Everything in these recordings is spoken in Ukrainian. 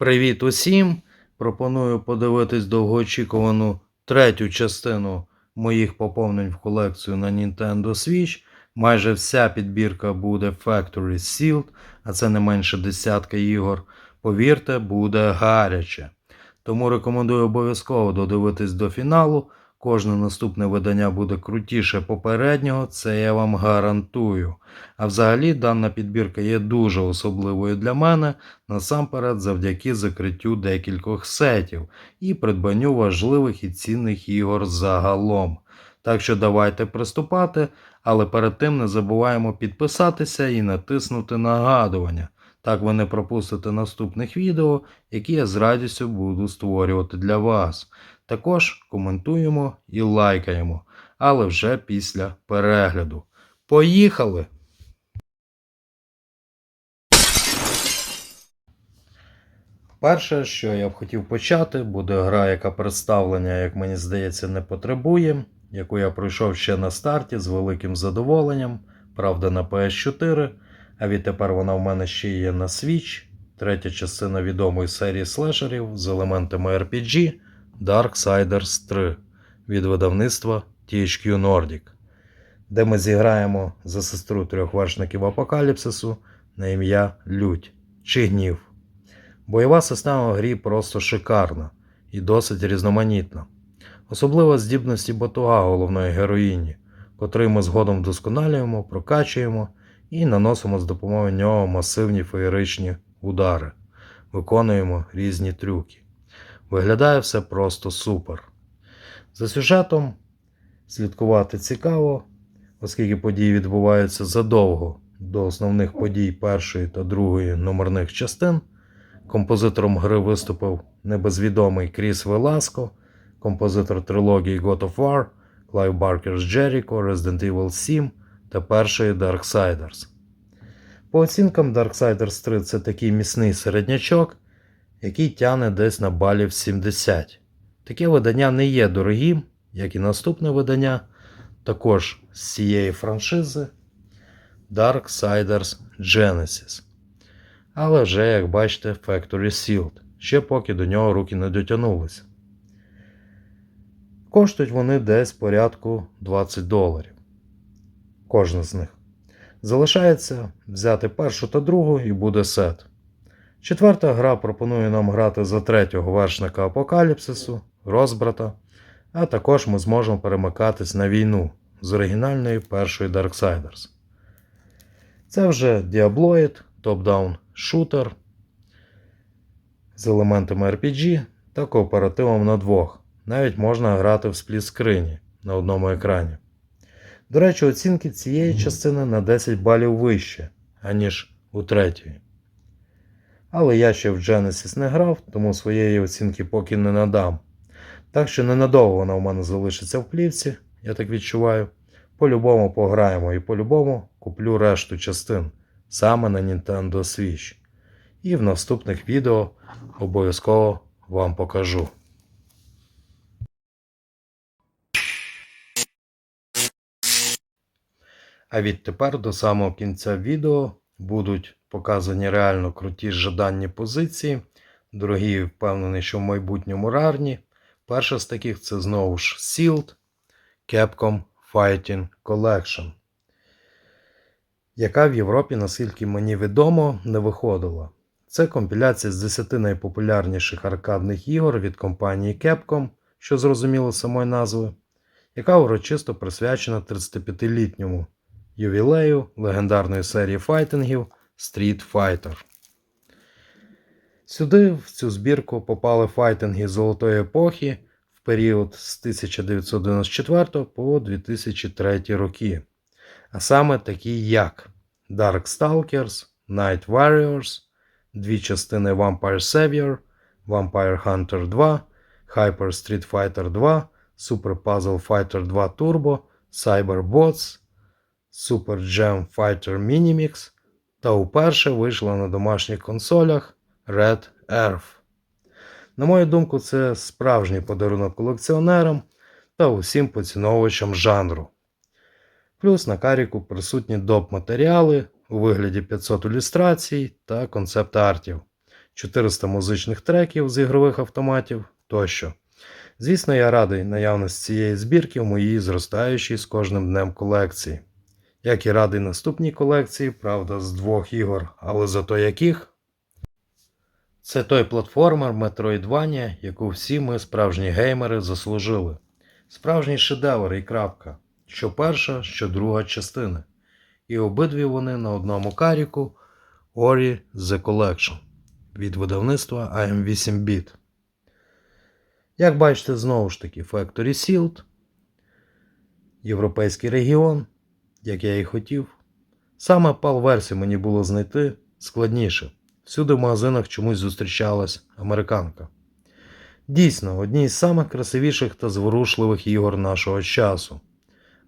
Привіт усім! Пропоную подивитись довгоочікувану третю частину моїх поповнень в колекцію на Nintendo Switch. Майже вся підбірка буде Factory Sealed, а це не менше десятка ігор. Повірте, буде гаряче. Тому рекомендую обов'язково додивитись до фіналу. Кожне наступне видання буде крутіше попереднього, це я вам гарантую. А взагалі дана підбірка є дуже особливою для мене, насамперед завдяки закриттю декількох сетів і придбанню важливих і цінних ігор загалом. Так що давайте приступати, але перед тим не забуваємо підписатися і натиснути нагадування. Так ви не пропустите наступних відео, які я з радістю буду створювати для вас. Також коментуємо і лайкаємо, але вже після перегляду. Поїхали! Перше, що я б хотів почати, буде гра, яка представлення, як мені здається, не потребує, яку я пройшов ще на старті з великим задоволенням, правда, на PS4, а відтепер вона в мене ще є на Switch, третя частина відомої серії слешерів з елементами RPG Darksiders 3 від видавництва THQ Nordic, де ми зіграємо за сестру трьох вершників апокаліпсису на ім'я Лють чи Гнів. Бойова система в грі просто шикарна і досить різноманітна. Особливо здібності батуга головної героїні, котрий ми згодом вдосконалюємо, прокачуємо і наносимо з допомогою нього масивні феєричні удари, виконуємо різні трюки. Виглядає все просто супер. За сюжетом слідкувати цікаво, оскільки події відбуваються задовго до основних подій першої та другої номерних частин. Композитором гри виступив небезвідомий Кріс Веласко, композитор трилогії God of War, Clive Barker з Jericho, Resident Evil 7 та першої Darksiders. По оцінкам Darksiders 3 це такий міцний середнячок, який тягне десь на балів 70. Таке видання не є дорогим, як і наступне видання, також з цієї франшизи Darksiders Genesis. Але вже, як бачите, Factory Sealed, ще поки до нього руки не дотягнулися. Коштують вони десь порядку 20 доларів. Кожна з них. Залишається взяти першу та другу і буде сет. Четверта гра пропонує нам грати за третього вершника апокаліпсису, розбрата, а також ми зможемо перемикатись на війну з оригінальної першої Darksiders. Це вже Diabloid, топ-даун шутер з елементами RPG та кооперативом на двох. Навіть можна грати в спліт-скрині на одному екрані. До речі, оцінки цієї частини на 10 балів вище, аніж у третьої. Але я ще в Genesis не грав, тому своєї оцінки поки не надам. Так що ненадовго вона в мене залишиться в плівці, я так відчуваю. По-любому пограємо і по-любому куплю решту частин саме на Nintendo Switch. І в наступних відео обов'язково вам покажу. А відтепер до самого кінця відео будуть показані реально круті жаданні позиції. Дорогі, впевнений, що в майбутньому рарні. Перша з таких це знову ж Sealed Capcom Fighting Collection, яка в Європі, наскільки мені відомо, не виходила. Це компіляція з 10 найпопулярніших аркадних ігор від компанії Capcom, що зрозуміло самої назви, яка урочисто присвячена 35-літньому ювілею легендарної серії файтингів Street Fighter. Сюди, в цю збірку, попали файтинги золотої епохи в період з 1994 по 2003 роки. А саме такі як Darkstalkers, Night Warriors, дві частини Vampire Savior, Vampire Hunter 2, Hyper Street Fighter 2, Super Puzzle Fighter 2 Turbo, Cyberbots, Super Jam Fighter Minimix та вперше вийшла на домашніх консолях Red Earth. На мою думку, це справжній подарунок колекціонерам та усім поціновувачам жанру. Плюс на каріку присутні доп. матеріали у вигляді 500 ілюстрацій та концепт-артів, 400 музичних треків з ігрових автоматів тощо. Звісно, я радий наявності цієї збірки в моїй зростаючій з кожним днем колекції. Як і радий наступній колекції, правда, з двох ігор, але зато яких. Це той платформер Metroidvania, яку всі ми, справжні геймери, заслужили. Справжній шедевр і крапка. Що перша, що друга частини. І обидві вони на одному каріку Ori The Collection від видавництва AM8 Bit. Як бачите, знову ж таки, Factory Sealed, Європейський регіон, як я і хотів. Саме PAL-версію мені було знайти складніше. Всюди в магазинах чомусь зустрічалась американка. Дійсно, одні з самих красивіших та зворушливих ігор нашого часу.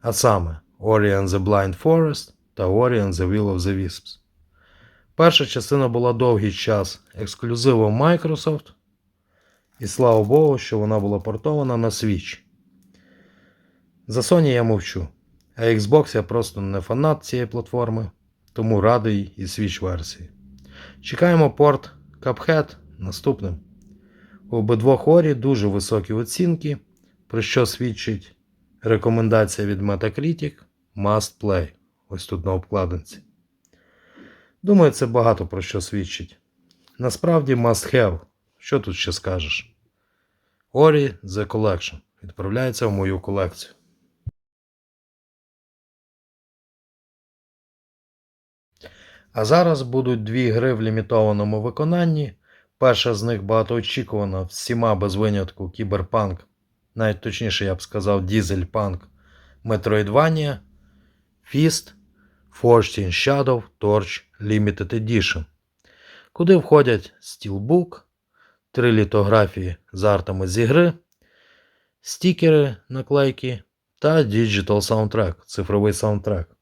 А саме Ori and the Blind Forest та Ori and the Will of the Wisps. Перша частина була довгий час ексклюзивом Microsoft, і слава Богу, що вона була портована на Switch. За Sony я мовчу, а Xbox я просто не фанат цієї платформи, тому радий і Switch версії. Чекаємо порт Cuphead наступним. У обидвох Орі дуже високі оцінки, про що свідчить рекомендація від Metacritic Must Play. Ось тут на обкладинці. Думаю, це багато про що свідчить. Насправді must have. Що тут ще скажеш? Ori The Collection відправляється в мою колекцію. А зараз будуть дві гри в лімітованому виконанні. Перша з них багатоочікувана всіма без винятку Кіберпанк, навіть точніше, я б сказав, Дізельпанк, Metroidvania, Fist, Forged Shadow Torch Limited Edition, куди входять Steelbook, три літографії з артами зі гри, стікери, наклейки та Digital Soundtrack, цифровий саундтрек.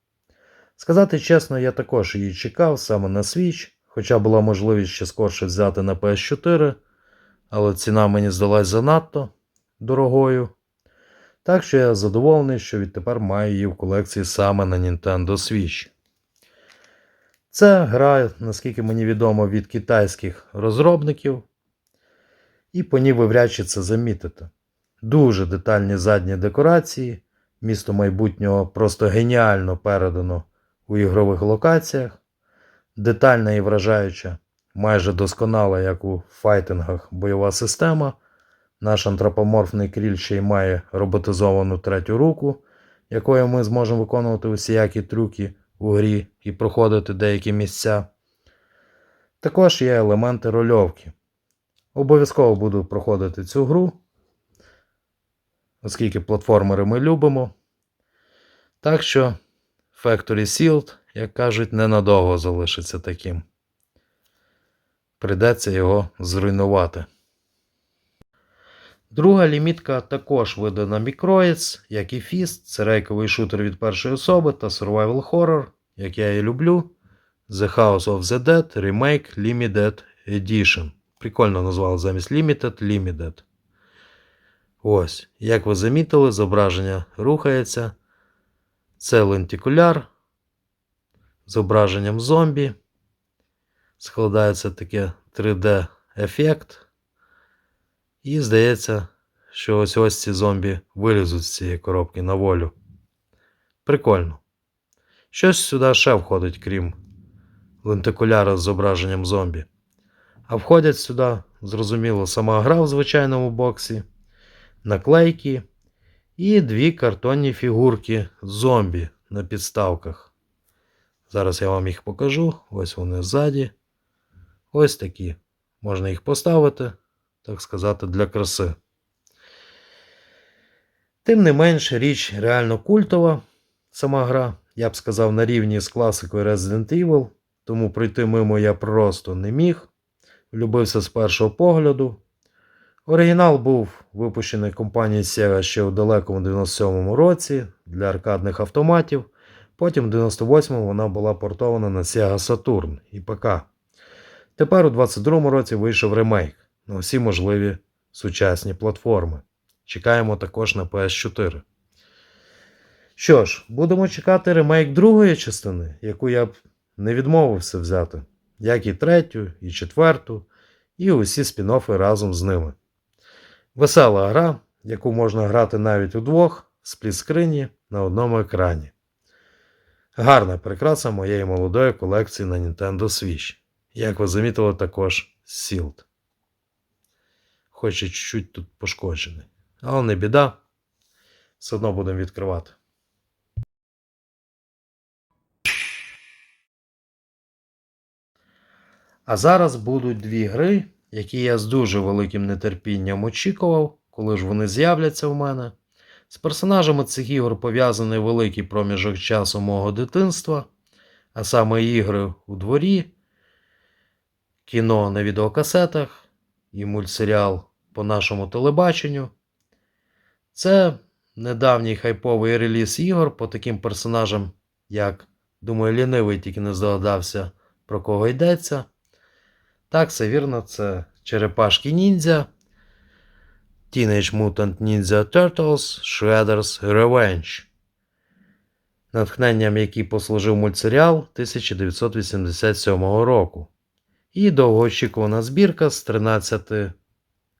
Сказати чесно, я також її чекав саме на Switch, хоча була можливість ще скорше взяти на PS4, але ціна мені здалась занадто дорогою. Так що я задоволений, що відтепер маю її в колекції саме на Nintendo Switch. Це гра, наскільки мені відомо, від китайських розробників, і по ній ви вряд чи це замітите. Дуже детальні задні декорації, місто майбутнього просто геніально передано у ігрових локаціях, детальна і вражаюча, майже досконала, як у файтингах, бойова система. Наш антропоморфний кріль ще й має роботизовану третю руку, якою ми зможемо виконувати усіякі трюки у грі і проходити деякі місця. Також є елементи рольовки. Обов'язково буду проходити цю гру, оскільки платформери ми любимо. Так що Factory Sealed, як кажуть, ненадовго залишиться таким. Придеться його зруйнувати. Друга лімітка також видана Microids, як і Fist, це рейковий шутер від першої особи та survival horror, як я і люблю. The House of the Dead Remake Limited Edition. Прикольно назвали замість Limited Limited. Ось, як ви замітили, зображення рухається. Це лентикуляр з зображенням зомбі. Складається таке 3D-ефект. І здається, що ось ось ці зомбі вилізуть з цієї коробки на волю. Прикольно. Щось сюди ще входить, крім лентикуляра з зображенням зомбі. А входять сюди, зрозуміло, сама гра в звичайному боксі, наклейки і дві картонні фігурки зомбі на підставках. Зараз я вам їх покажу. Ось вони ззаді. Ось такі. Можна їх поставити, так сказати, для краси. Тим не менш, річ реально культова, сама гра, я б сказав, на рівні з класикою Resident Evil, тому пройти мимо я просто не міг. Влюбився з першого погляду. Оригінал був випущений компанією Sega ще у далекому 97-му році для аркадних автоматів. Потім в 98-му вона була портована на Sega Saturn і ПК. Тепер у 22-му році вийшов ремейк на всі можливі сучасні платформи. Чекаємо також на PS4. Що ж, будемо чекати ремейк другої частини, яку я б не відмовився взяти, як і третю, і четверту, і усі спін-оффи разом з ними. Весела гра, яку можна грати навіть удвох сплітскрині на одному екрані. Гарна прикраса моєї молодої колекції на Nintendo Switch. Як ви замітили, також Sealed. Хоч і чуть-чуть тут пошкоджений. Але не біда. Все одно будемо відкривати. А зараз будуть дві гри, які я з дуже великим нетерпінням очікував, коли ж вони з'являться в мене. З персонажами цих ігор пов'язаний великий проміжок часу мого дитинства, а саме ігри у дворі, кіно на відеокасетах і мультсеріал по нашому телебаченню. Це недавній хайповий реліз ігор по таким персонажам, як, думаю, лінивий тільки не здогадався, про кого йдеться. Так, все вірно, це черепашки ніндзя, Teenage Mutant Ninja Turtles Shredder's Revenge, натхненням який послужив мультсеріал 1987 року. І довгоочікувана збірка з 13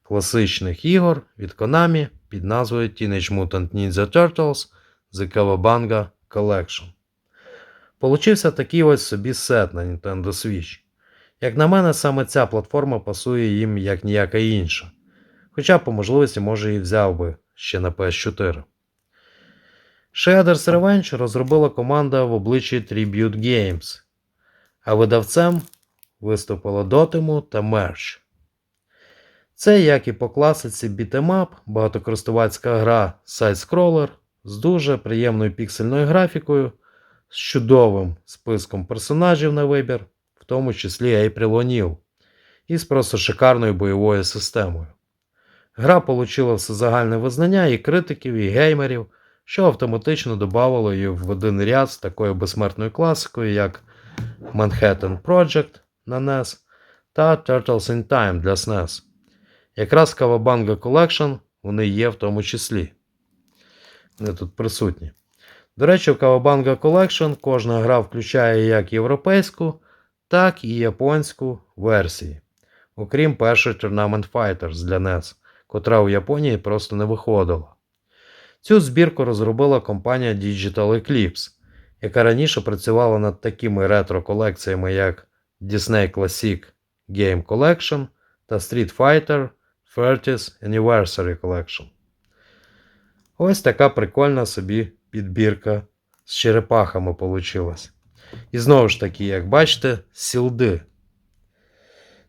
класичних ігор від Konami під назвою Teenage Mutant Ninja Turtles The Cowabunga Collection. Получився такий ось собі сет на Nintendo Switch. Як на мене, саме ця платформа пасує їм як ніяка інша. Хоча по можливості, може, і взяв би ще на PS4. Shredder's Revenge розробила команда в обличчі Tribute Games, а видавцем виступила Dotemu та Merch. Це, як і по класиці Beat'em багатокористувацька гра сайт-скролер з дуже приємною піксельною графікою, з чудовим списком персонажів на вибір, тому числі April O'Neil, і просто шикарною бойовою системою. Гра получила всезагальне визнання і критиків, і геймерів, що автоматично додавало її в один ряд з такою безсмертною класикою, як Manhattan Project на NES та Turtles in Time для SNES. Якраз Kawabanga Collection вони є в тому числі. Вони тут присутні. До речі, в Kawabanga Collection кожна гра включає як європейську, так і японську версії, окрім першої Tournament Fighters для NES котра у Японії просто не виходила. Цю збірку розробила компанія Digital Eclipse, яка раніше працювала над такими ретро-колекціями, як Disney Classic Game Collection та Street Fighter 30th Anniversary Collection. Ось така прикольна собі підбірка з черепахами получилась. І знову ж таки, як бачите, сілди.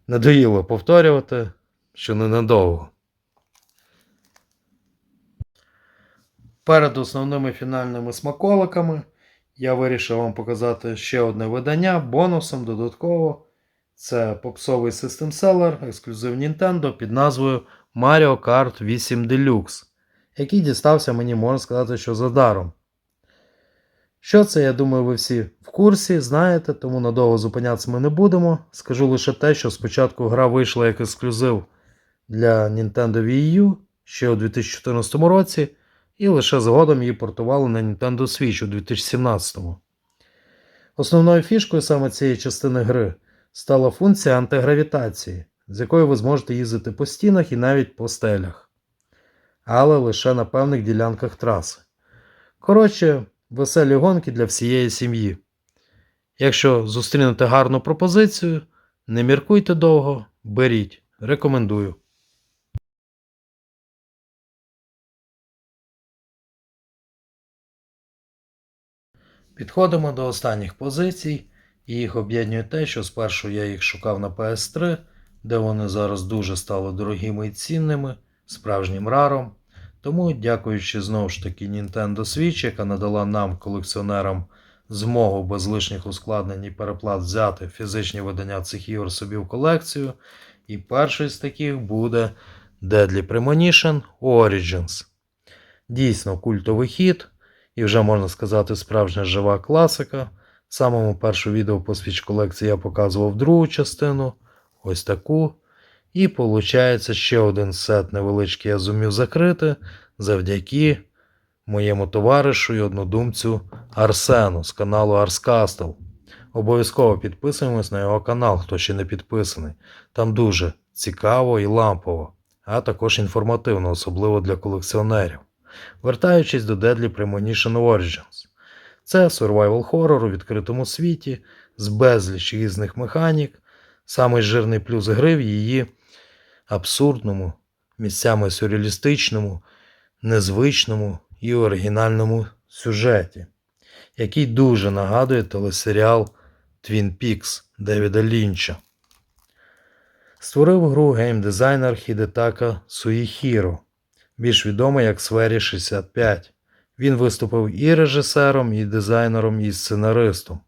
Надоїло повторювати, що ненадовго. Перед основними фінальними смаколиками я вирішив вам показати ще одне видання бонусом додатково. Це попсовий System Seller, ексклюзив Nintendo під назвою Mario Kart 8 Deluxe, який дістався мені, можна сказати, що за даром. Що це, я думаю, ви всі в курсі, знаєте, тому надовго зупинятися ми не будемо. Скажу лише те, що спочатку гра вийшла як ексклюзив для Nintendo Wii U ще у 2014 році і лише згодом її портували на Nintendo Switch у 2017-му. Основною фішкою саме цієї частини гри стала функція антигравітації, з якою ви зможете їздити по стінах і навіть по стелях, але лише на певних ділянках траси. Коротше, веселі гонки для всієї сім'ї. Якщо зустрінете гарну пропозицію, не міркуйте довго, беріть, рекомендую. Підходимо до останніх позицій, і їх об'єднує те, що спершу я їх шукав на PS3, де вони зараз дуже стали дорогими і цінними, справжнім раром. Тому, дякуючи знову ж таки Nintendo Switch, яка надала нам, колекціонерам, змогу без лишніх ускладнень і переплат взяти фізичні видання цих ігор собі в колекцію. І перший з таких буде Deadly Premonition Origins. Дійсно культовий хід і вже можна сказати справжня жива класика. В самому першому відео по свіч колекції я показував другу частину, ось таку. І виходить ще один сет невеличкий я зумів закрити завдяки моєму товаришу і однодумцю Арсену з каналу Ars Обов'язково підписуємось на його канал, хто ще не підписаний. Там дуже цікаво і лампово, а також інформативно, особливо для колекціонерів. Вертаючись до Deadly Premonition Origins. Це survival horror у відкритому світі з безліч різних механік. Самий жирний плюс гри в її абсурдному, місцями сюрреалістичному, незвичному і оригінальному сюжеті, який дуже нагадує телесеріал Twin Peaks Девіда Лінча. Створив гру геймдизайнер Хідетака Суїхіро, більш відомий як Сфері 65. Він виступив і режисером, і дизайнером, і сценаристом.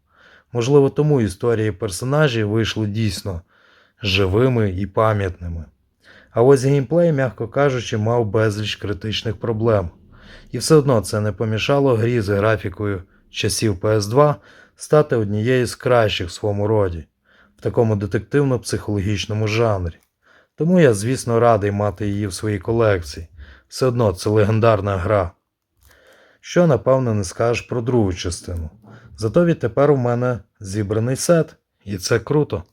Можливо, тому історії персонажів вийшли дійсно живими і пам'ятними. А ось геймплей, м'яко кажучи, мав безліч критичних проблем. І все одно це не помішало грі з графікою часів PS2 стати однією з кращих в своєму роді в такому детективно-психологічному жанрі. Тому я, звісно, радий мати її в своїй колекції. Все одно це легендарна гра. Що, напевно, не скажеш про другу частину. Зато відтепер у мене зібраний сет, і це круто.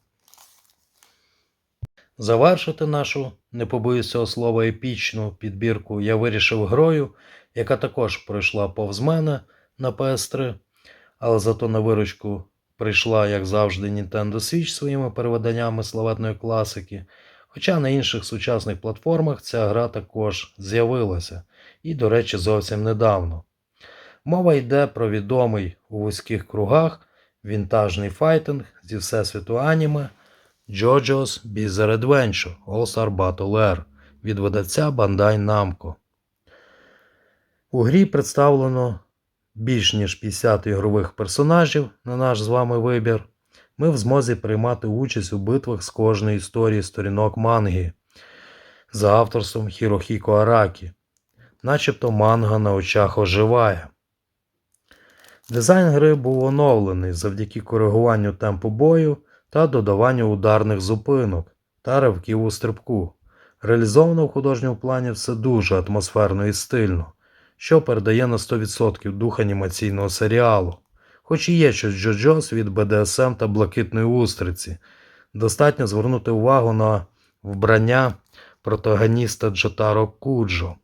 Завершити нашу, не побоюсь цього слова, епічну підбірку я вирішив грою, яка також пройшла повз мене на PS3, але зато на виручку прийшла, як завжди, Nintendo Switch своїми переведеннями славетної класики. Хоча на інших сучасних платформах ця гра також з'явилася, і, до речі, зовсім недавно. Мова йде про відомий у вузьких кругах вінтажний файтинг зі всесвіту аніме JoJo's Bizarre Adventure All-Star Battle Air від видавця Bandai Namco. У грі представлено більш ніж 50 ігрових персонажів на наш з вами вибір. Ми в змозі приймати участь у битвах з кожної історії сторінок манги за авторством Хірохіко Аракі. Начебто манга на очах оживає. Дизайн гри був оновлений завдяки коригуванню темпу бою та додаванню ударних зупинок та ривків у стрибку. Реалізовано в художньому плані все дуже атмосферно і стильно, що передає на 100% дух анімаційного серіалу. Хоч і є щось Джоджос від БДСМ та блакитної устриці. Достатньо звернути увагу на вбрання протагоніста Джотаро Куджо,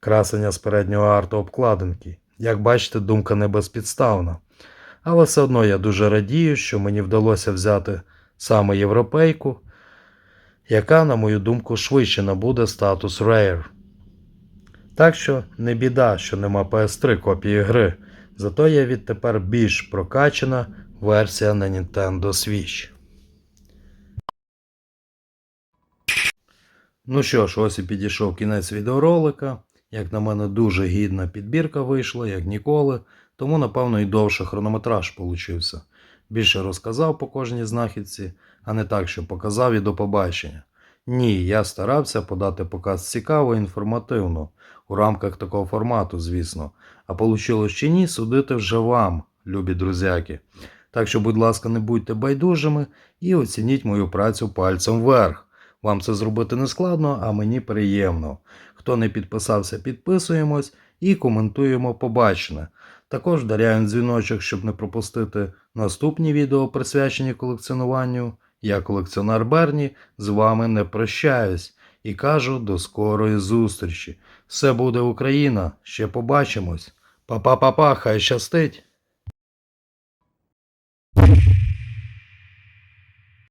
красення з переднього арту обкладинки. Як бачите, думка не безпідставна. Але все одно я дуже радію, що мені вдалося взяти саме європейку, яка, на мою думку, швидше набуде статус Rare. Так що не біда, що нема PS3 копії гри, зато є відтепер більш прокачана версія на Nintendo Switch. Ну що ж, ось і підійшов кінець відеоролика. Як на мене, дуже гідна підбірка вийшла, як ніколи, тому, напевно, і довше хронометраж получився. Більше розказав по кожній знахідці, а не так, що показав і до побачення. Ні, я старався подати показ цікаво і інформативно, у рамках такого формату, звісно. А получилось чи ні, судити вже вам, любі друзяки. Так що, будь ласка, не будьте байдужими і оцініть мою працю пальцем вверх. Вам це зробити не складно, а мені приємно. Хто не підписався, підписуємось і коментуємо побачене. Також вдаряємо дзвіночок, щоб не пропустити наступні відео, присвячені колекціонуванню. Я колекціонер Берні, з вами не прощаюсь і кажу до скорої зустрічі. Все буде Україна, ще побачимось. Па-па-па-па, хай щастить!